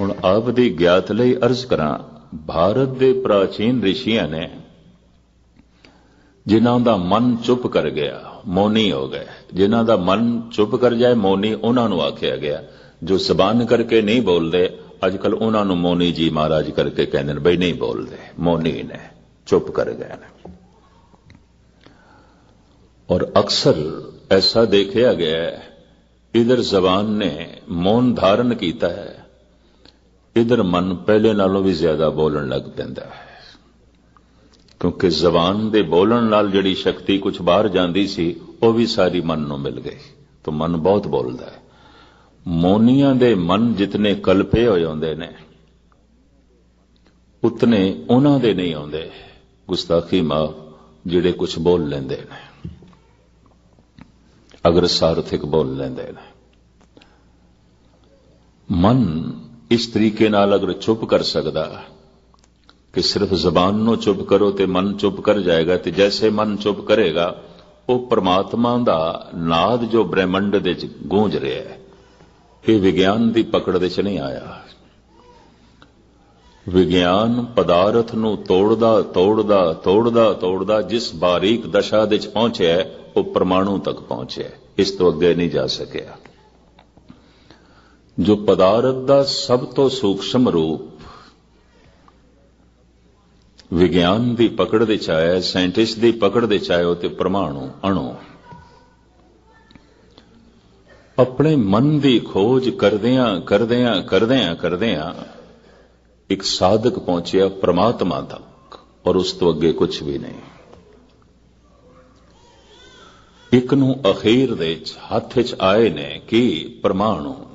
ਹੁਣ ਆਪ ਦੀ ਗਿਆਤ ਲਈ ਅਰਜ਼ ਕਰਾਂ, ਭਾਰਤ ਦੇ ਪ੍ਰਾਚੀਨ ਰਿਸ਼ੀਆਂ ਨੇ ਜਿਨ੍ਹਾਂ ਦਾ ਮਨ ਚੁੱਪ ਕਰ ਗਿਆ, ਮੌਨੀ ਹੋ ਗਏ। ਜਿਨ੍ਹਾਂ ਦਾ ਮਨ ਚੁੱਪ ਕਰ ਜਾਏ, ਮੌਨੀ ਉਹਨਾਂ ਨੂੰ ਆਖਿਆ ਗਿਆ, ਜੋ ਜ਼ਬਾਨ ਕਰਕੇ ਨਹੀਂ ਬੋਲਦੇ ਅੱਜ ਕੱਲ ਉਹਨਾਂ ਨੂੰ ਮੌਨੀ ਜੀ ਮਹਾਰਾਜ ਕਰਕੇ ਕਹਿੰਦੇ ਨੇ, ਬਈ ਨਹੀਂ ਬੋਲਦੇ, ਮੌਨੀ ਨੇ, ਚੁੱਪ ਕਰ ਗਏ ਨੇ। ਔਰ ਅਕਸਰ ਐਸਾ ਦੇਖਿਆ ਗਿਆ ਹੈ, ਇਧਰ ਜ਼ਬਾਨ ਨੇ ਮੌਨ ਧਾਰਨ ਕੀਤਾ ਹੈ ਇਧਰ ਮਨ ਪਹਿਲੇ ਨਾਲੋਂ ਵੀ ਜ਼ਿਆਦਾ ਬੋਲਣ ਲੱਗ ਪੈਂਦਾ ਹੈ। ਕਿਉਂਕਿ ਜ਼ਬਾਨ ਦੇ ਬੋਲਣ ਨਾਲ ਜਿਹੜੀ ਸ਼ਕਤੀ ਕੁਝ ਬਾਹਰ ਜਾਂਦੀ ਸੀ, ਉਹ ਵੀ ਸਾਰੀ ਮਨ ਨੂੰ ਮਿਲ ਗਈ। ਤਾਂ ਮਨ ਬਹੁਤ ਬੋਲਦਾ ਹੈ। ਮੋਨੀਆਂ ਦੇ ਮਨ ਜਿਤਨੇ ਕਲਪੇ ਹੋ ਜਾਂਦੇ ਨੇ, ਉਤਨੇ ਉਹਨਾਂ ਦੇ ਨਹੀਂ ਆਉਂਦੇ। ਗੁਸਤਾਖੀ ਮਾ ਜਿਹੜੇ ਕੁਝ ਬੋਲ ਲੈਂਦੇ ਨੇ, ਅਗਰ ਸਾਰਥਿਕ ਬੋਲ ਲੈਂਦੇ ਨੇ। ਮਨ ਇਸ ਤਰੀਕੇ ਨਾਲ ਅਗਰ ਚੁੱਪ ਕਰ ਸਕਦਾ ਕਿ ਸਿਰਫ ਜ਼ਬਾਨ ਨੂੰ ਚੁੱਪ ਕਰੋ ਤੇ ਮਨ ਚੁੱਪ ਕਰ ਜਾਏਗਾ ਤੇ ਜੈਸੇ ਮਨ ਚੁੱਪ ਕਰੇਗਾ, ਉਹ ਪ੍ਰਮਾਤਮਾ ਦਾ ਨਾਦ ਜੋ ਬ੍ਰਹਿਮੰਡ ਦੇ ਵਿੱਚ ਗੂੰਜ ਰਿਹਾ ਹੈ, ਇਹ ਵਿਗਿਆਨ ਦੀ ਪਕੜ ਦੇ ਚ ਨਹੀਂ ਆਇਆ। ਵਿਗਿਆਨ ਪਦਾਰਥ ਨੂੰ ਤੋੜਦਾ ਤੋੜਦਾ ਤੋੜਦਾ ਤੋੜਦਾ, ਜਿਸ ਬਾਰੀਕ ਦਸ਼ਾ ਦੇ ਚ ਪਹੁੰਚਿਆ ਉਹ ਪਰਮਾਣੂ ਤੱਕ ਪਹੁੰਚਿਆ ਇਸ ਤੋਂ ਅੱਗੇ ਨਹੀਂ ਜਾ ਸਕਿਆ। ਜੋ ਪਦਾਰਥ ਦਾ ਸਭ ਤੋਂ ਸੂਖਸ਼ਮ ਰੂਪ ਵਿਗਿਆਨ ਦੀ ਪਕੜ ਦੇ ਚ ਆਇਆ ਸਾਇੰਟਿਸਟ ਦੀ ਪਕੜ ਦੇ ਚ ਆਇਆ ਤੇ ਪ੍ਰਮਾਣੂ, ਅਣੂ। ਆਪਣੇ ਮਨ ਦੀ ਖੋਜ ਕਰਦਿਆਂ ਕਰਦਿਆਂ ਕਰਦਿਆਂ ਕਰਦਿਆਂ ਇੱਕ ਸਾਧਕ ਪਹੁੰਚਿਆ ਪ੍ਰਮਾਤਮਾ ਤੱਕ, ਔਰ ਉਸ ਤੋਂ ਅੱਗੇ ਕੁਝ ਵੀ ਨਹੀਂ। ਇੱਕ ਨੂੰ ਅਖੀਰ ਦੇ ਹੱਥ ਵਿੱਚ ਆਏ ਨੇ ਕਿ ਪ੍ਰਮਾਣੂ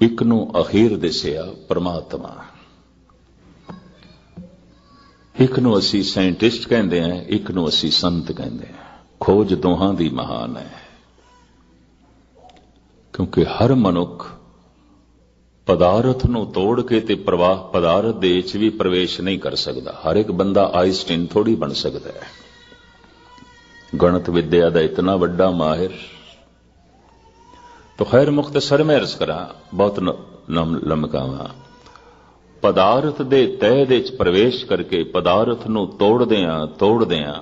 ਇੱਕ ਨੂੰ ਅਖੀਰ ਦਿਸਿਆ ਪਰਮਾਤਮਾ। ਇੱਕ ਨੂੰ ਅਸੀਂ ਸਾਇੰਟਿਸਟ ਕਹਿੰਦੇ ਆ ਇੱਕ ਨੂੰ ਅਸੀਂ ਸੰਤ ਕਹਿੰਦੇ ਆ ਖੋਜ ਦੋਹਾਂ ਦੀ ਮਹਾਨ ਹੈ। ਕਿਉਂਕਿ ਹਰ ਮਨੁੱਖ ਪਦਾਰਥ ਨੂੰ ਤੋੜ ਕੇ ਤੇ ਪ੍ਰਵਾਹ, ਪਦਾਰਥ ਦੇ ਵਿੱਚ ਵੀ ਪ੍ਰਵੇਸ਼ ਨਹੀਂ ਕਰ ਸਕਦਾ। ਹਰ ਇੱਕ ਬੰਦਾ ਆਇਸਟਿਨ ਥੋੜੀ ਬਣ ਸਕਦਾ ਹੈ। ਗਣਿਤ ਵਿਦਿਆ ਦਾ ਇਤਨਾ ਵੱਡਾ ਮਾਹਿਰ तो खैर मुख्तसर में अर्ज करा बहुत ਲਮਕਾਵਾਂ ਪਦਾਰਥ ਦੇ ਤਹਿ ਦੇ ਵਿੱਚ ਪ੍ਰਵੇਸ਼ ਕਰਕੇ ਪਦਾਰਥ ਨੂੰ ਤੋੜਦਿਆਂ ਤੋੜਦਿਆਂ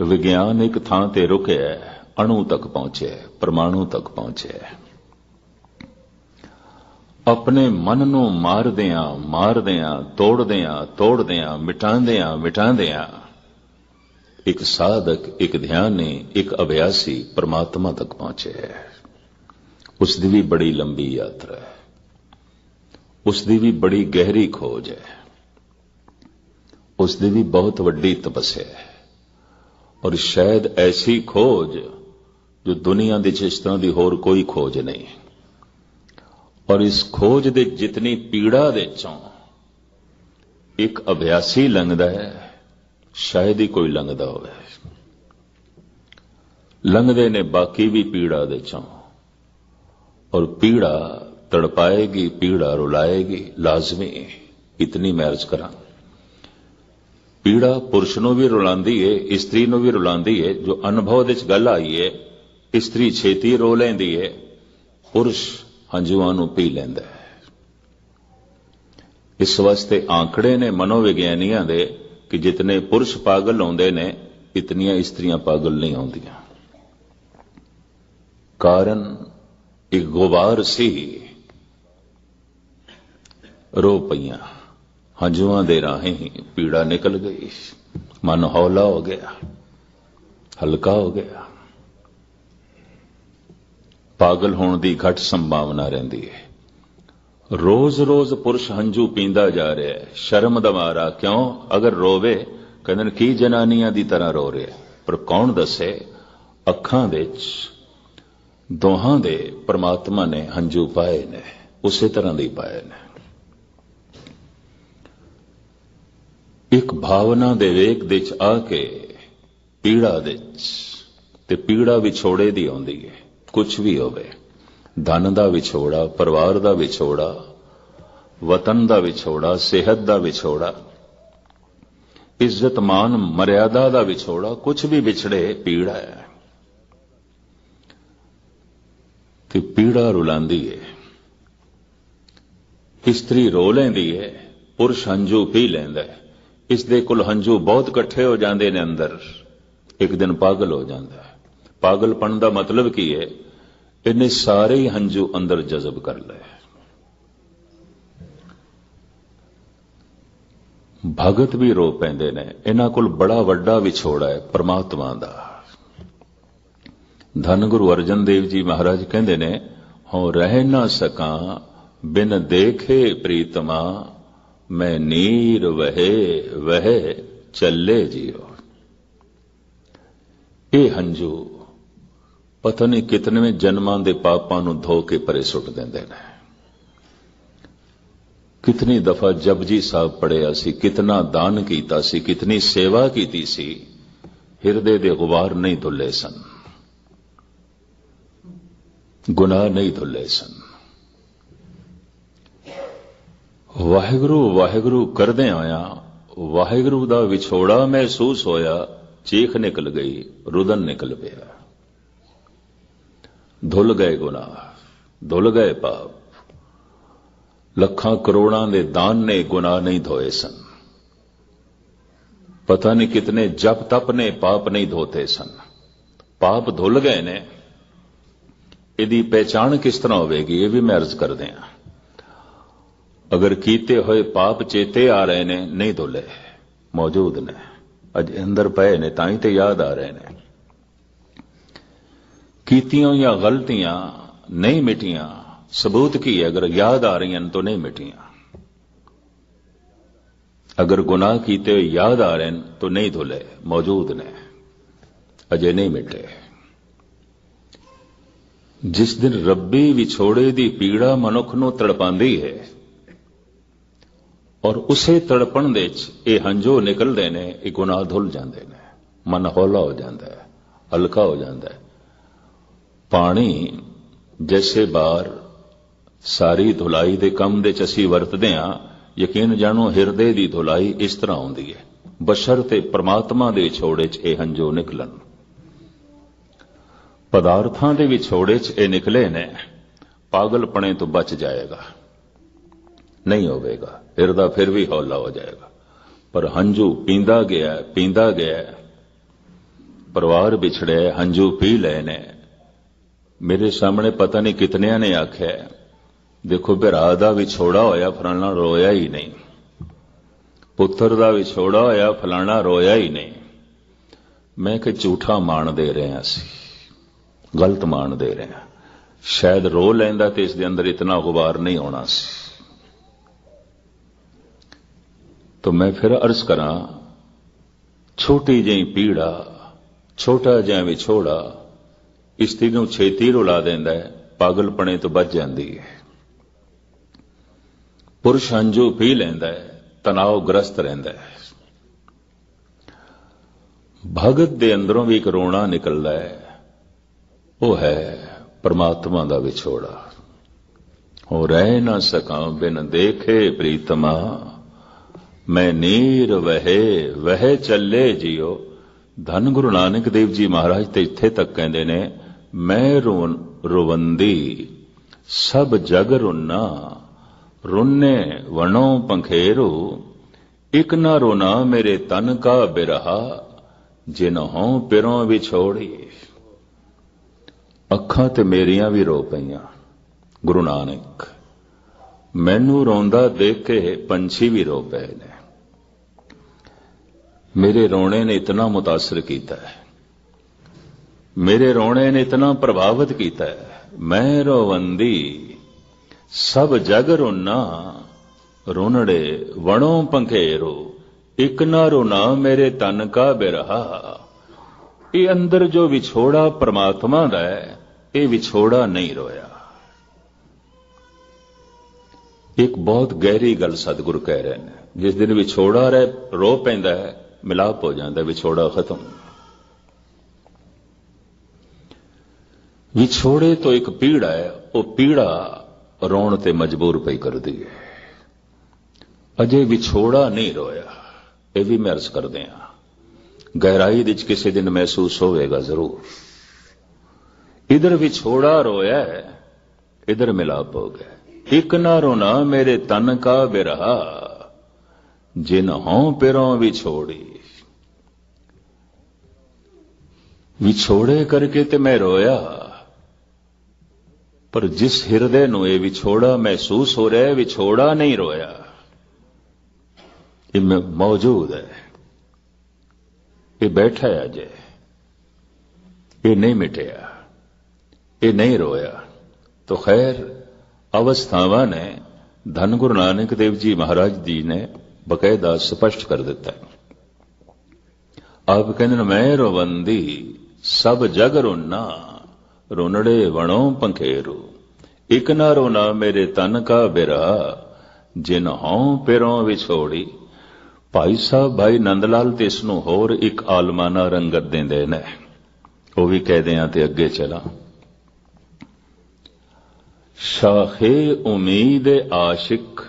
ਵਿਗਿਆਨ ਇੱਕ ਥਾਂ ਤੇ ਰੁਕਿਆ ਅਣੂ ਤੱਕ ਪਹੁੰਚਿਆ ਪਰਮਾਣੂ ਤੱਕ ਪਹੁੰਚਿਆ ਆਪਣੇ ਮਨ ਨੂੰ ਮਾਰਦਿਆਂ ਮਾਰਦਿਆਂ ਤੋੜਦਿਆਂ ਤੋੜਦਿਆਂ ਮਿਟਾਉਂਦਿਆਂ ਮਿਟਾਉਂਦਿਆਂ ਇੱਕ ਸਾਧਕ, ਇੱਕ ਧਿਆਨੀ, ਇੱਕ ਅਭਿਆਸੀ ਪਰਮਾਤਮਾ ਤੱਕ ਪਹੁੰਚਿਆ ਹੈ। ਉਸ ਦੀ ਵੀ ਬੜੀ ਲੰਬੀ ਯਾਤਰਾ ਹੈ। ਉਸ ਦੀ ਵੀ ਬੜੀ ਗਹਿਰੀ ਖੋਜ ਹੈ। ਉਸ ਦੀ ਵੀ ਬਹੁਤ ਵੱਡੀ ਤਪੱਸਿਆ ਹੈ। ਔਰ ਸ਼ਾਇਦ ਐਸੀ ਖੋਜ ਜੋ ਦੁਨੀਆ ਦੇ ਇਸ ਤਰ੍ਹਾਂ ਦੀ ਹੋਰ ਕੋਈ ਖੋਜ ਨਹੀਂ। ਔਰ ਇਸ ਖੋਜ ਦੇ ਜਿਤਨੀ ਪੀੜਾ ਦੇ ਚੋਂ ਇੱਕ ਅਭਿਆਸੀ ਲੰਘਦਾ ਹੈ ਸ਼ਾਇਦ ਹੀ ਕੋਈ ਲੰਘਦਾ ਹੋਵੇ। ਲੰਘਦੇ ਨੇ ਬਾਕੀ ਵੀ ਪੀੜਾ ਦੇ ਚੋਂ। ਔਰ ਪੀੜਾ ਤੜਪਾਏਗੀ, ਪੀੜਾ ਰੁਲਾਏਗੀ, ਲਾਜ਼ਮੀ ਇਤਨੀ ਮਰਜ਼ ਕਰਾਂ। ਪੀੜਾ ਪੁਰਸ਼ ਨੂੰ ਵੀ ਰੁਲਾਉਂਦੀ ਏ, ਇਸਤਰੀ ਨੂੰ ਵੀ ਰੁਲਾਉਂਦੀ ਏ, ਜੋ ਅਨੁਭਵ ਵਿੱਚ ਗੱਲ ਆਈ ਏ, ਇਸਤਰੀ ਛੇਤੀ ਰੋ ਲੈਂਦੀ ਏ, ਪੁਰਸ਼ ਹੰਝੂਆਂ ਨੂੰ ਪੀ ਲੈਂਦਾ ਹੈ। ਇਸ ਵਾਸਤੇ ਆંકੜੇ ਨੇ ਮਨੋਵਿਗਿਆਨੀਆਂ ਦੇ ਕਿ ਜਿਤਨੇ ਪੁਰਸ਼ ਪਾਗਲ ਹੁੰਦੇ ਨੇ, ਇਤਨੀਆਂ ਇਸਤਰੀਆਂ ਪਾਗਲ ਨਹੀਂ ਆਉਂਦੀਆਂ। ਕਾਰਨ ਇੱਕ ਗੁਬਾਰ ਸੀ। ਰੋ ਪਈਆਂ। ਹੰਝੂਆਂ ਦੇ ਰਾਹੀਂ ਪੀੜਾ ਨਿਕਲ ਗਈ। ਮਨ ਹੌਲਾ ਹੋ ਗਿਆ। ਹਲਕਾ ਹੋ ਗਿਆ। ਪਾਗਲ ਹੋਣ ਦੀ ਘੱਟ ਸੰਭਾਵਨਾ ਰਹਿੰਦੀ ਹੈ। ਰੋਜ਼-ਰੋਜ਼ ਪੁਰਸ਼ ਹੰਝੂ ਪੀਂਦਾ ਜਾ ਰਿਹਾ ਹੈ। ਸ਼ਰਮ ਦਾ ਮਾਰਾ ਕਿਉਂ? ਅਗਰ ਰੋਵੇ, ਕਹਿੰਦੇ ਕੀ ਜਨਾਨੀਆਂ ਦੀ ਤਰ੍ਹਾਂ ਰੋ ਰਿਹਾ ਪਰ ਕੌਣ ਦੱਸੇ? ਅੱਖਾਂ ਵਿੱਚ, ਦੋਹਾਂ ਦੇ ਪ੍ਰਮਾਤਮਾ ਨੇ ਹੰਝੂ ਪਾਏ ਨੇ। ਉਸੇ ਤਰ੍ਹਾਂ ਦੇ ਪਾਏ ਨੇ। ਇੱਕ ਭਾਵਨਾ ਦੇ ਵੇਖ ਦੇ ਚ ਆ ਕੇ, ਪੀੜਾ ਦੇ ਤੇ ਪੀੜਾ ਵਿਛੋੜੇ ਦੀ ਆਉਂਦੀ ਹੈ। ਕੁਝ ਵੀ ਹੋਵੇ। ਧਨ ਦਾ ਵਿਛੋੜਾ, ਪਰਿਵਾਰ ਦਾ ਵਿਛੋੜਾ, ਵਤਨ ਦਾ ਵਿਛੋੜਾ, ਸਿਹਤ ਦਾ ਵਿਛੋੜਾ, ਇੱਜ਼ਤ ਮਾਨ ਮਰਿਆਦਾ ਦਾ ਵਿਛੋੜਾ ਕੁਝ ਵੀ ਵਿਛੜੇ, ਪੀੜਾ ਹੈ। ਤੇ ਪੀੜਾ ਰੁਲਾਉਂਦੀ ਹੈ ਇਸਤਰੀ ਰੋ ਲੈਂਦੀ ਹੈ ਪੁਰਸ਼ ਹੰਝੂ ਪੀ ਲੈਂਦਾ ਹੈ। ਇਸ ਦੇ ਕੋਲ ਹੰਝੂ ਬਹੁਤ ਇਕੱਠੇ ਹੋ ਜਾਂਦੇ ਨੇ ਅੰਦਰ। ਇੱਕ ਦਿਨ ਪਾਗਲ ਹੋ ਜਾਂਦਾ ਹੈ। ਪਾਗਲਪਣ ਦਾ ਮਤਲਬ ਕੀ ਹੈ ਇਹਨੇ ਸਾਰੇ ਹੀ ਹੰਝੂ ਅੰਦਰ ਜਜ਼ਬ ਕਰ ਲਏ। ਭਗਤ ਵੀ ਰੋ ਪੈਂਦੇ ਨੇ। ਇਹਨਾਂ ਕੋਲ ਬੜਾ ਵੱਡਾ ਵਿਛੋੜਾ ਹੈ ਪ੍ਰਮਾਤਮਾ ਦਾ। ਧੰਨ ਗੁਰੂ ਅਰਜਨ ਦੇਵ ਜੀ ਮਹਾਰਾਜ ਕਹਿੰਦੇ ਨੇ, ਹਉ ਰਹਿ ਨਾ ਸਕਾਂ, ਬਿਨ ਦੇਖੇ ਪ੍ਰੀਤਮਾ, ਮੈਂ ਨੀਰ ਵਹੇ ਵਹੇ ਚੱਲੇ ਜੀਓ। ਇਹ ਹੰਝੂ ਪਤਾ ਨਹੀਂ ਕਿਤਨੇਵੇਂ ਜਨਮਾਂ ਦੇ ਪਾਪਾਂ ਨੂੰ ਧੋ ਕੇ ਪਰੇ ਸੁੱਟ ਦਿੰਦੇ ਨੇ। ਕਿਤਨੀ ਦਫਾ ਜਪਜੀ ਸਾਹਿਬ ਪੜਿਆ ਸੀ, ਕਿਤਨਾ ਦਾਨ ਕੀਤਾ ਸੀ, ਕਿਤਨੀ ਸੇਵਾ ਕੀਤੀ ਸੀ, ਹਿਰਦੇ ਦੇ ਗੁਬਾਰ ਨਹੀਂ ਧੁੱਲੇ ਸਨ। ਗੁਨਾਹ ਨਹੀਂ ਧੁੱਲੇ ਸਨ। ਵਾਹਿਗੁਰੂ ਵਾਹਿਗੁਰੂ ਕਰਦੇ ਆਇਆ, ਵਾਹਿਗੁਰੂ ਦਾ ਵਿਛੋੜਾ ਮਹਿਸੂਸ ਹੋਇਆ, ਚੀਖ ਨਿਕਲ ਗਈ, ਰੁਦਨ ਨਿਕਲ ਪਿਆ। ਧੁੱਲ ਗਏ ਗੁਨਾਹ, ਧੁੱਲ ਗਏ ਪਾਪ। ਲੱਖਾਂ ਕਰੋੜਾਂ ਦੇ ਦਾਨ ਨੇ ਗੁਨਾਹ ਨਹੀਂ ਧੋਏ ਸਨ। ਪਤਾ ਨਹੀਂ ਕਿਤਨੇ ਜਪ ਤਪ ਨੇ ਪਾਪ ਨਹੀਂ ਧੋਤੇ ਸਨ। ਪਾਪ ਧੁੱਲ ਗਏ ਨੇ। ਇਹਦੀ ਪਹਿਚਾਣ ਕਿਸ ਤਰ੍ਹਾਂ ਹੋਵੇਗੀ, ਇਹ ਵੀ ਮੈਂ ਅਰਜ਼ ਕਰਦੇ ਹਾਂ। ਅਗਰ ਕੀਤੇ ਹੋਏ ਪਾਪ ਚੇਤੇ ਆ ਰਹੇ ਨੇ, ਨਹੀਂ ਧੁੱਲੇ, ਮੌਜੂਦ ਨੇ। ਅਜ ਅੰਦਰ ਪਏ ਨੇ, ਤਾਂ ਹੀ ਤੇ ਯਾਦ ਆ ਰਹੇ ਨੇ। ਕੀਤੀਆਂ ਹੋਈਆਂ ਗਲਤੀਆਂ ਨਹੀਂ ਮਿਟੀਆਂ, ਸਬੂਤ ਕੀ ਹੈ? ਅਗਰ ਯਾਦ ਆ ਰਹੀਆਂ ਤਾਂ ਨਹੀਂ ਮਿਟੀਆਂ। ਅਗਰ ਗੁਨਾਹ ਕੀਤੇ ਹੋਏ ਯਾਦ ਆ ਰਹੇ ਨੇ ਤਾਂ ਨਹੀਂ ਧੁਲੇ, ਮੌਜੂਦ ਨੇ, ਅਜੇ ਨਹੀਂ ਮਿਟੇ। ਜਿਸ ਦਿਨ ਰੱਬੀ ਵਿਛੋੜੇ ਦੀ ਪੀੜਾ ਮਨੁੱਖ ਨੂੰ ਤੜਪਾਉਂਦੀ ਹੈ ਔਰ ਉਸੇ ਤੜਪਣ ਦੇ ਵਿੱਚ ਇਹ ਹੰਝੋ ਨਿਕਲਦੇ ਨੇ, ਇਹ ਗੁਨਾਹ ਧੁੱਲ ਜਾਂਦੇ ਨੇ, ਮਨ ਹੌਲਾ ਹੋ ਜਾਂਦਾ ਹੈ, ਹਲਕਾ ਹੋ ਜਾਂਦਾ ਹੈ। ਪਾਣੀ ਜੈਸੇ ਬਾਰ ਸਾਰੀ ਧੁਲਾਈ ਦੇ ਕੰਮ ਦੇ ਚ ਅਸੀਂ ਵਰਤਦੇ ਹਾਂ। ਯਕੀਨ ਜਾਣੋ, ਹਿਰਦੇ ਦੀ ਧੁਲਾਈ ਇਸ ਤਰ੍ਹਾਂ ਹੁੰਦੀ ਹੈ। ਬਸ਼ਰ ਤੇ ਪ੍ਰਮਾਤਮਾ ਦੇ ਵਿਛੋੜੇ ਚ ਇਹ ਹੰਝੂ ਨਿਕਲਣ। ਪਦਾਰਥਾਂ ਦੇ ਵਿਛੋੜੇ ਚ ਇਹ ਨਿਕਲੇ ਨੇ। ਪਾਗਲਪਣੇ ਤੋਂ ਬਚ ਜਾਏਗਾ। ਨਹੀਂ ਹੋਵੇਗਾ। ਹਿਰਦਾ ਫਿਰ ਵੀ ਹੌਲਾ ਹੋ ਜਾਏਗਾ। ਪਰ ਹੰਝੂ ਪੀਂਦਾ ਗਿਆ ਪੀਂਦਾ ਗਿਆ। ਪਰਿਵਾਰ ਵਿਛੜਿਆ, ਹੰਝੂ ਪੀ ਲਏ ਨੇ। ਮੇਰੇ ਸਾਹਮਣੇ ਪਤਾ ਨਹੀਂ ਕਿਤਨਿਆਂ ਨੇ ਆਖਿਆ ਦੇਖੋ ਭਰਾ ਦਾ ਵਿਛੋੜਾ ਹੋਇਆ ਫਲਾਣਾ ਰੋਇਆ ਹੀ ਨਹੀਂ ਪੁੱਤਰ ਦਾ ਵਿਛੋੜਾ ਹੋਇਆ ਫਲਾਣਾ ਰੋਇਆ ਹੀ ਨਹੀਂ ਮੈਂ ਕਿ ਝੂਠਾ ਮਾਣ ਦੇ ਰਿਹਾ ਸੀ ਗਲਤ ਮਾਣ ਦੇ ਰਿਹਾ ਸ਼ਾਇਦ ਰੋ ਲੈਂਦਾ ਤੇ ਇਸ ਦੇ ਅੰਦਰ ਇਤਨਾ ਗੁਬਾਰ ਨਹੀਂ ਆਉਣਾ ਸੀ तो मैं फिर अर्ज करा छोटी जही पीड़ा ਛੋਟਾ ਜਿਹਾ ਵਿਛੋੜਾ ਇਸਤਰੀ ਨੂੰ ਛੇਤੀ ਰੁਲਾ ਦਿੰਦਾ ਹੈ, ਪਾਗਲਪਣੇ ਤੋਂ ਬਚ ਜਾਂਦੀ ਹੈ। ਪੁਰਸ਼ ਹੰਝੂ ਪੀ ਲੈਂਦਾ ਹੈ ਤਣਾਅ ਗ੍ਰਸਤ ਰਹਿੰਦਾ ਹੈ। ਭਗਤ ਦੇ ਅੰਦਰੋਂ ਵੀ ਇੱਕ ਰੋਣਾ ਨਿਕਲਦਾ ਹੈ। ਉਹ ਹੈ ਪਰਮਾਤਮਾ ਦਾ ਵਿਛੋੜਾ। ਹੋ ਰਹਿ ਨਾ ਸਕਾਂ, ਬਿਨ ਦੇਖੇ ਪ੍ਰੀਤਮਾ। ਮੈਂ ਨੀਰ ਵਹੇ, ਵਹਿ ਚੱਲੇ ਜਿਉ ਧੰਨ ਗੁਰੂ ਨਾਨਕ ਦੇਵ ਜੀ ਮਹਾਰਾਜ ਤੇ ਇੱਥੇ ਤੱਕ ਕਹਿੰਦੇ ਨੇ ਮੈਂ ਰੋਨ ਰਵੰਦੀ, ਸਭ ਜਗ ਰੁਨਾ, ਰੁੰਨੇ ਵਣੋ ਪੰਖੇਰੋ, ਇਕ ਨਾ ਰੋਨਾ ਮੇਰੇ ਤਨ ਕਾ ਬਿਰਹਾ, ਜਿਨ ਪਿਰੋਂ ਵਿਛੋੜੀ। ਅੱਖਾਂ ਤੇ ਮੇਰੀਆਂ ਵੀ ਰੋ ਪਈਆਂ, ਗੁਰੂ ਨਾਨਕ, ਮੈਨੂੰ ਰੋਂਦਾ ਦੇਖ ਕੇ ਪੰਛੀ ਵੀ ਰੋ ਪਏ ਨੇ। ਮੇਰੇ ਰੋਣੇ ਨੇ ਇਤਨਾ ਮੁਤਾਸਰ ਕੀਤਾ ਹੈ। ਮੇਰੇ ਰੋਣੇ ਨੇ ਇਤਨਾ ਪ੍ਰਭਾਵਿਤ ਕੀਤਾ ਮੈਂ ਰੋਵੰਦੀ, ਸਭ ਜਗ ਰੋਨਾ ਰੋਣੜੇ ਵਣੋ ਪੰਖੇਰੋ, ਇਕ ਨਾ ਰੋਨਾ ਮੇਰੇ ਤਨ ਕਾ ਬਿਰਹਾ। ਇਹ ਅੰਦਰ ਜੋ ਵਿਛੋੜਾ ਪ੍ਰਮਾਤਮਾ ਦਾ ਹੈ, ਇਹ ਵਿਛੋੜਾ ਨਹੀਂ ਰੋਇਆ। ਇੱਕ ਬਹੁਤ ਗਹਿਰੀ ਗੱਲ ਸਤਿਗੁਰ ਕਹਿ ਰਹੇ ਨੇ, ਜਿਸ ਦਿਨ ਵਿਛੋੜਾ ਰਹਿ, ਰੋ ਪੈਂਦਾ ਹੈ, ਮਿਲਾਪ ਹੋ ਜਾਂਦਾ ਵਿਛੋੜਾ ਖਤਮ। ਵਿਛੋੜੇ ਤੋਂ ਇੱਕ ਪੀੜਾ ਹੈ, ਉਹ ਪੀੜਾ ਰੋਣ ਤੇ ਮਜਬੂਰ ਪਈ ਕਰਦੀ ਹੈ। ਅਜੇ ਵਿਛੋੜਾ ਨਹੀਂ ਰੋਇਆ, ਇਹ ਵੀ ਮੈਂ ਅਰਜ਼ ਕਰਦੇ ਆ ਗਹਿਰਾਈ ਵਿੱਚ ਕਿਸੇ ਦਿਨ ਮਹਿਸੂਸ ਹੋਵੇਗਾ ਜ਼ਰੂਰ। ਇਧਰ ਵਿਛੋੜਾ ਰੋਇਆ ਹੈ, ਇਧਰ ਮਿਲਾਪ ਹੋ ਗਿਆ ਇੱਕ ਨਾ ਰੋਣਾ ਮੇਰੇ ਤਨ ਕਾ ਬਿਰਹਾ, ਜਿਨ ਹਉ ਪਿਰੋਂ ਵਿਛੋੜੀ ਵਿਛੋੜੇ ਕਰਕੇ ਤੇ ਮੈਂ ਰੋਇਆ। ਪਰ ਜਿਸ ਹਿਰਦੇ ਨੂੰ ਇਹ ਵਿਛੋੜਾ ਮਹਿਸੂਸ ਹੋ ਰਿਹਾ ਹੈ ਵਿਛੋੜਾ ਨਹੀਂ ਰੋਇਆ। ਇਹ ਮੌਜੂਦ ਹੈ। ਇਹ ਬੈਠਾ ਹੈ ਅਜੇ। ਇਹ ਨਹੀਂ ਮਿਟਿਆ। ਇਹ ਨਹੀਂ ਰੋਇਆ। ਤੋ ਖੈਰ, ਅਵਸਥਾਵਾਂ ਨੇ ਧੰਨ ਗੁਰੂ ਨਾਨਕ ਦੇਵ ਜੀ ਮਹਾਰਾਜ ਜੀ ਨੇ ਬਕਾਇਦਾ ਸਪਸ਼ਟ ਕਰ ਦਿੱਤਾ ਆਪ ਕਹਿੰਦੇ ਨੇ, ਮੈਂ ਰਵੰਦੀ, ਸਭ ਜਗ ਰੋਨਾ। ਰੋਨੜੇ ਵਣੋ ਪੰਖੇਰੂ। ਇਕ ਨਾ ਰੋਨਾ ਮੇਰੇ ਤਨ ਕਾ ਬਿਰਾ, ਜਿਨ ਹਉ ਪਿਰੋਂ ਵਿਛੋੜੀ। ਭਾਈ ਸਾਹਿਬ, ਭਾਈ ਨੰਦ ਲਾਲ ਤੇ ਇਸ ਨੂੰ ਹੋਰ ਇੱਕ ਆਲਮਾਨਾ ਰੰਗਤ ਦਿੰਦੇ ਨੇ। ਉਹ ਵੀ ਕਹਦੇ ਆ ਤੇ ਅੱਗੇ ਚਲਾ। ਸ਼ਾਖੇ ਉਮੀਦ ਆਸ਼ਿਕ,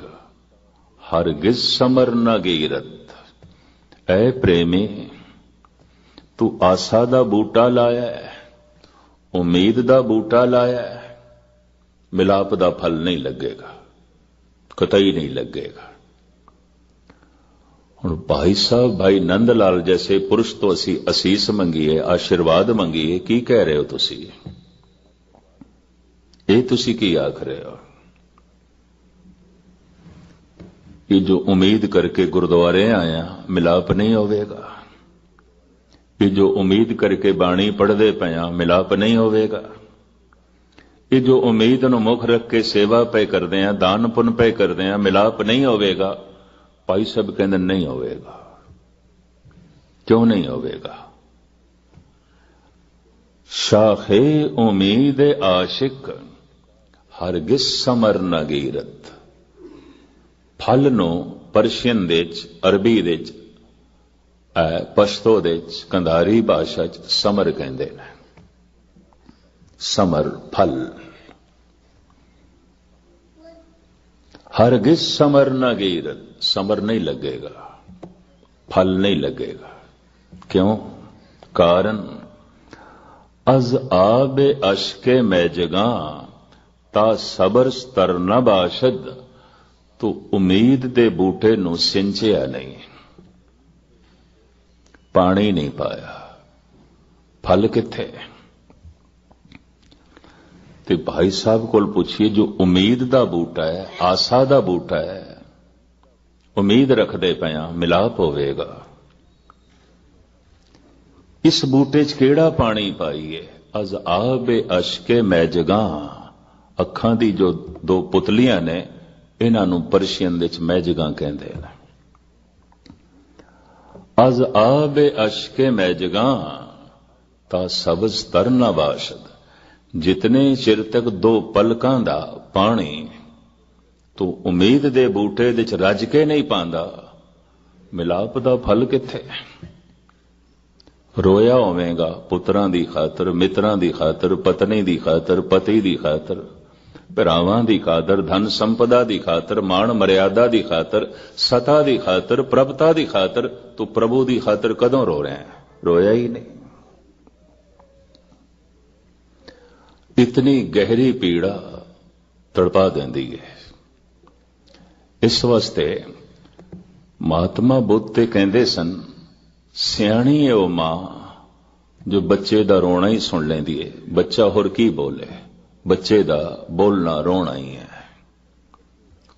ਹਰਗਿਜ਼ ਸਮਰ ਨਾ ਗੀਰਤ। ਐ ਪ੍ਰੇਮੀ, ਤੂੰ ਆਸਾ ਦਾ ਬੂਟਾ ਲਾਇਆ ਉਮੀਦ ਦਾ ਬੂਟਾ ਲਾਇਆ ਮਿਲਾਪ ਦਾ ਫਲ ਨਹੀਂ ਲੱਗੇਗਾ, ਕਤਈ ਨਹੀਂ ਲੱਗੇਗਾ। ਹੁਣ ਭਾਈ ਸਾਹਿਬ, ਭਾਈ ਨੰਦ ਲਾਲ ਜੈਸੇ ਪੁਰਸ਼ ਤੋਂ ਅਸੀਂ ਅਸੀਸ ਮੰਗੀਏ, ਆਸ਼ੀਰਵਾਦ ਮੰਗੀਏ, ਕੀ ਕਹਿ ਰਹੇ ਹੋ ਤੁਸੀਂ? ਇਹ ਤੁਸੀਂ ਕੀ ਆਖ ਰਹੇ ਹੋ? ਇਹ ਜੋ ਉਮੀਦ ਕਰਕੇ ਗੁਰਦੁਆਰੇ ਆਇਆ, ਮਿਲਾਪ ਨਹੀਂ ਹੋਵੇਗਾ। ਇਹ ਜੋ ਉਮੀਦ ਕਰਕੇ ਬਾਣੀ ਪੜ੍ਹਦੇ ਪਿਆ, ਮਿਲਾਪ ਨਹੀਂ ਹੋਵੇਗਾ। ਇਹ ਜੋ ਉਮੀਦ ਨੂੰ ਮੁੱਖ ਰੱਖ ਕੇ ਸੇਵਾ ਪੈ ਕਰਦੇ ਆ, ਦਾਨ ਪੁੰਨ ਪੈ ਕਰਦੇ ਆ, ਮਿਲਾਪ ਨਹੀਂ ਹੋਵੇਗਾ, ਭਾਈ ਸਾਹਿਬ ਕਹਿੰਦੇ ਨਹੀਂ ਹੋਵੇਗਾ। ਕਿਉਂ ਨਹੀਂ ਹੋਵੇਗਾ? ਸ਼ਾਖੇ ਉਮੀਦ ਆਸ਼ਿਕ ਹਰਗਿਜ਼ ਸਮਰ ਨਗੀਰਤ। ਫਲ ਨੂੰ ਪਰਸ਼ੀਅਨ ਦੇ ਵਿੱਚ ਅਰਬੀ ਦੇ ਵਿੱਚ ਪਸ਼ਤੋ ਦੇ ਕੰਧਾਰੀ ਭਾਸ਼ਾ ਚ ਸਮਰ ਕਹਿੰਦੇ ਨੇ। ਸਮਰ ਫਲ। ਹਰਗਿਜ਼ ਸਮਰ ਨਾ ਗੀਰਤ ਸਮਰ ਨਹੀਂ ਲੱਗੇਗਾ। ਫਲ ਨਹੀਂ ਲੱਗੇਗਾ। ਕਿਉਂ? ਕਾਰਨ, ਅਜ਼ ਆਬੇ ਅਸ਼ਕੇ ਮੈਂ ਜਗਾ, ਤਾ ਸਬਰ ਸਤਰ ਨ ਬਾਸ਼ਦ, ਤੂੰ ਉਮੀਦ ਦੇ ਬੂਟੇ ਨੂੰ ਸਿੰਚਿਆ ਨਹੀਂ। ਪਾਣੀ ਨਹੀਂ ਪਾਇਆ। ਫਲ ਕਿੱਥੇ? ਤੇ ਭਾਈ ਸਾਹਿਬ ਕੋਲ ਪੁੱਛੀਏ, ਜੋ ਉਮੀਦ ਦਾ ਬੂਟਾ ਹੈ, ਆਸਾ ਦਾ ਬੂਟਾ ਹੈ, ਉਮੀਦ ਰੱਖਦੇ ਪਿਆ ਮਿਲਾਪ ਹੋਵੇਗਾ। ਇਸ ਬੂਟੇ 'ਚ ਕਿਹੜਾ ਪਾਣੀ ਪਾਈਏ? ਅਜ਼ ਆਬੇ ਅਸ਼ਕੇ ਮੈਂ ਅੱਖਾਂ ਦੀ ਜੋ ਦੋ ਪੁਤਲੀਆਂ ਨੇ, ਇਹਨਾਂ ਨੂੰ ਪਰਸ਼ੀਅਨ ਦੇ ਵਿੱਚ ਮੈਜਗਾ ਕਹਿੰਦੇ ਨੇ ਅਜ਼ ਆਬੇ ਅਸ਼ਕੇ ਮੈਜਗਾ ਤਾਂ ਸਬਜ਼ ਤਰਨਾ ਬਾਸ਼ਦ ਜਿਤਨੇ ਚਿਰ ਤੱਕ ਦੋ ਪਲਕਾਂ ਦਾ ਪਾਣੀ, ਤੂੰ ਉਮੀਦ ਦੇ ਬੂਟੇ ਦੇ ਚ ਰੱਜ ਕੇ ਨਹੀਂ ਪਾਉਂਦਾ ਮਿਲਾਪ ਦਾ ਫਲ ਕਿੱਥੇ? ਰੋਇਆ ਹੋਵੇਗਾ ਪੁੱਤਰਾਂ ਦੀ ਖਾਤਰ, ਮਿੱਤਰਾਂ ਦੀ ਖਾਤਰ, ਪਤਨੀ ਦੀ ਖਾਤਰ, ਪਤੀ ਦੀ ਖਾਤਰ। ਭਰਾਵਾਂ ਦੀ ਖਾਤਰ, ਧਨ ਸੰਪਦਾ ਦੀ ਖਾਤਰ, ਮਾਣ ਮਰਿਆਦਾ ਦੀ ਖਾਤਰ, ਸਤਾ ਦੀ ਖਾਤਰ, ਪ੍ਰਭਤਾ ਦੀ ਖਾਤਰ, ਤੂੰ ਪ੍ਰਭੂ ਦੀ ਖਾਤਰ ਕਦੋਂ ਰੋ ਰਿਹਾ ਹੈ? ਰੋਇਆ ਹੀ ਨਹੀਂ। ਇਤਨੀ ਗਹਿਰੀ ਪੀੜਾ ਤੜਪਾ ਦਿੰਦੀ ਹੈ। ਇਸ ਵਾਸਤੇ ਮਹਾਤਮਾ ਬੁੱਧ ਤੇ ਕਹਿੰਦੇ ਸਨ, ਸਿਆਣੀ ਏ ਉਹ ਮਾਂ ਜੋ ਬੱਚੇ ਦਾ ਰੋਣਾ ਹੀ ਸੁਣ ਲੈਂਦੀ ਏ ਬੱਚਾ ਹੋਰ ਕੀ ਬੋਲੇ? ਬੱਚੇ ਦਾ ਬੋਲਣਾ, ਰੋਣਾ ਹੀ ਹੈ।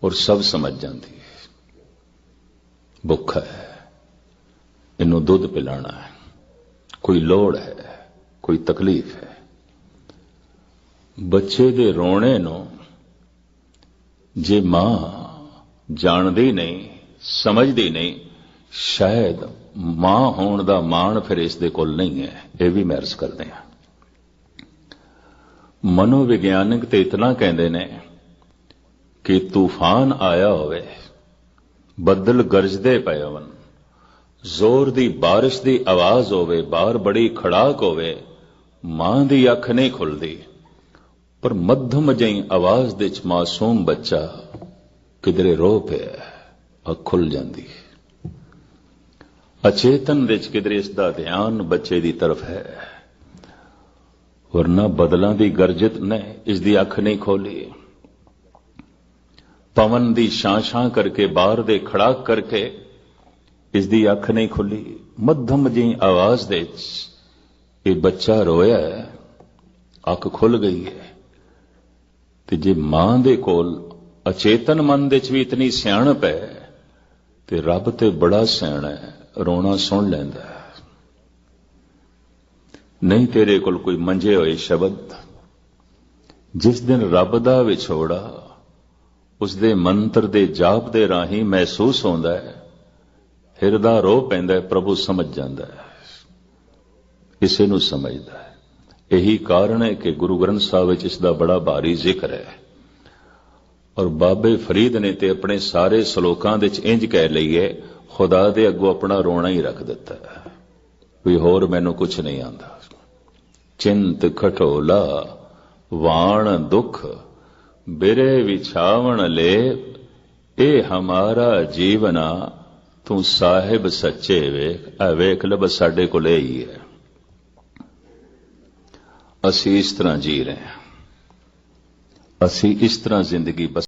ਔਰ ਸਭ ਸਮਝ ਜਾਂਦੀ ਹੈ। ਭੁੱਖ ਹੈ। ਇਹਨੂੰ ਦੁੱਧ ਪਿਲਾਣਾ ਹੈ। ਕੋਈ ਲੋੜ ਹੈ, ਕੋਈ ਤਕਲੀਫ ਹੈ। ਬੱਚੇ ਦੇ ਰੋਣੇ ਨੂੰ ਜੇ ਮਾਂ ਜਾਣਦੀ ਨਹੀਂ, ਸਮਝਦੀ ਨਹੀਂ, ਸ਼ਾਇਦ ਮਾਂ ਹੋਣ ਦਾ ਮਾਣ ਫਿਰ ਇਸ ਦੇ ਕੋਲ ਨਹੀਂ ਹੈ। ਇਹ ਵੀ ਮੈਂ ਅਰਜ਼ ਕਰਦੇ ਹਾਂ। ਮਨੋਵਿਗਿਆਨਕ ਤੇ ਇਤਨਾ ਕਹਿੰਦੇ ਨੇ ਕਿ ਤੂਫਾਨ ਆਇਆ ਹੋਵੇ, ਬੱਦਲ ਗਰਜਦੇ ਪਏ ਹੋਣ, ਜ਼ੋਰ ਦੀ ਬਾਰਿਸ਼ ਦੀ ਆਵਾਜ਼ ਹੋਵੇ, ਬਾਹਰ ਬੜੀ ਖੜਾਕ ਹੋਵੇ, ਮਾਂ ਦੀ ਅੱਖ ਨਹੀਂ ਖੁੱਲਦੀ, ਪਰ ਮੱਧਮ ਜਿਹੀ ਆਵਾਜ਼ ਦੇ ਚ ਮਾਸੂਮ ਬੱਚਾ ਕਿਧਰੇ ਰੋ ਪਿਆ ਅੱਖ ਖੁੱਲ ਜਾਂਦੀ। ਅਚੇਤਨ ਵਿੱਚ ਕਿਧਰੇ ਇਸ ਦਾ ਧਿਆਨ ਬੱਚੇ ਦੀ ਤਰਫ ਹੈ। ਵਰਨਾ ਬਦਲਾਂ ਦੀ ਗਰਜਤ ਨੇ ਇਸ ਦੀ ਅੱਖ ਨਹੀਂ ਖੋਲੀ। ਪਵਨ ਦੀ ਛਾਂ ਛਾਂ ਕਰਕੇ ਬਾਹਰ ਦੇ ਖੜਾਕ ਕਰਕੇ ਇਸ ਦੀ ਅੱਖ ਨਹੀਂ ਖੁੱਲੀ। ਮੱਧਮ ਜਿਹੀ ਆਵਾਜ਼ ਦੇ ਵਿੱਚ ਇਹ ਬੱਚਾ ਰੋਇਆ ਹੈ, ਅੱਖ ਖੁੱਲ ਗਈ ਹੈ। ਤੇ ਜੇ ਮਾਂ ਦੇ ਕੋਲ ਅਚੇਤਨ ਮਨ ਦੇ ਵਿੱਚ ਵੀ ਇਤਨੀ ਸਿਆਣਪ ਹੈ, ਤੇ ਰੱਬ ਤੇ ਬੜਾ ਸਿਆਣਾ ਹੈ, ਰੋਣਾ ਸੁਣ ਲੈਂਦਾ ਹੈ। ਨਹੀਂ ਤੇਰੇ ਕੋਲ ਕੋਈ ਮੰਝੇ ਹੋਏ ਸ਼ਬਦ। ਜਿਸ ਦਿਨ ਰੱਬ ਦਾ ਵਿਛੋੜਾ ਉਸ ਦੇ ਮੰਤਰ ਦੇ ਜਾਪ ਦੇ ਰਾਹੀਂ ਮਹਿਸੂਸ ਹੁੰਦਾ ਹੈ ਹਿਰਦਾ ਰੋ ਪੈਂਦਾ ਪ੍ਰਭੂ ਸਮਝ ਜਾਂਦਾ ਹੈ। ਇਸੇ ਨੂੰ ਸਮਝਦਾ ਹੈ। ਇਹੀ ਕਾਰਨ ਹੈ ਕਿ ਗੁਰੂ ਗ੍ਰੰਥ ਸਾਹਿਬ ਵਿੱਚ ਇਸ ਦਾ ਬੜਾ ਭਾਰੀ ਜ਼ਿਕਰ ਹੈ। ਔਰ ਬਾਬੇ ਫਰੀਦ ਨੇ ਤੇ ਆਪਣੇ ਸਾਰੇ ਸ਼ਲੋਕਾਂ ਦੇ ਵਿੱਚ ਇੰਜ ਕਹਿ ਲਈਏ, ਖੁਦਾ ਦੇ ਅੱਗੋਂ ਆਪਣਾ ਰੋਣਾ ਹੀ ਰੱਖ ਦਿੱਤਾ ਹੈ। ਕੋਈ ਹੋਰ ਮੈਨੂੰ ਕੁਝ ਨਹੀਂ ਆਂਦਾ। ਚਿੰਤ ਖਟੋਲਾ, ਵਾਣ ਦੁਖ, ਬਿਰੇ ਵਿਛਾਵਣ ਲੇ ਇਹ ਹਮਾਰਾ ਜੀਵਨਾ, ਤੂੰ ਸਾਹਿਬ ਸੱਚੇ ਵੇਖ, ਐ ਵੇਖ ਲਬ ਸਾਡੇ ਕੋਲ ਇਹ ਹੀ ਹੈ ਅਸੀਂ ਇਸ ਤਰ੍ਹਾਂ ਜੀ ਰਹੇ ਹਾਂ। ਅਸੀਂ ਇਸ ਤਰ੍ਹਾਂ ਜ਼ਿੰਦਗੀ ਬਸ